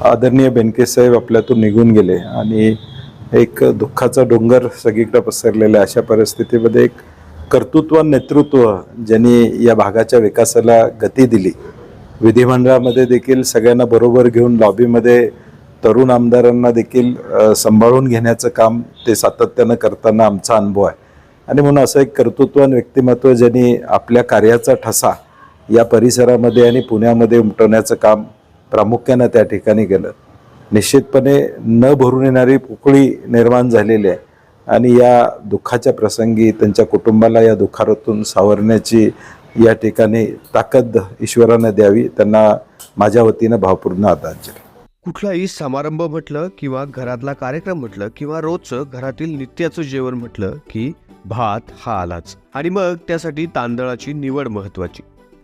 आदरणीय बेनकेसाहेब आपल्यातून निघून गेले आणि एक दुःखाचा डोंगर सगळीकडे पसरलेला आहे. अशा परिस्थितीमध्ये एक कर्तृत्व नेतृत्व ज्यांनी या भागाच्या विकासाला गती दिली विधिमंडळामध्ये देखील सगळ्यांना बरोबर घेऊन लॉबीमध्ये तरुण आमदारांना देखील सांभाळून घेण्याचं काम ते सातत्यानं करताना आमचा अनुभव आहे आणि म्हणून असं एक कर्तृत्वान व्यक्तिमत्व ज्यांनी आपल्या कार्याचा ठसा या परिसरामध्ये आणि पुण्यामध्ये उमटवण्याचं काम प्रामुख्यानं त्या ठिकाणी केलं निश्चितपणे न भरून येणारी पोकळी निर्माण झालेली आहे. आणि या दुःखाच्या प्रसंगी त्यांच्या कुटुंबाला या दुःखातून सावरण्याची या ठिकाणी ताकद ईश्वरानं द्यावी त्यांना माझ्या वतीनं भावपूर्ण आदरांजली. कुठलाही समारंभ म्हटलं किंवा घरातला कार्यक्रम म्हटलं किंवा रोजचं घरातील नित्याचं जेवण म्हटलं की भात हा आलाच. आणि मग त्यासाठी तांदळाची निवड महत्वाची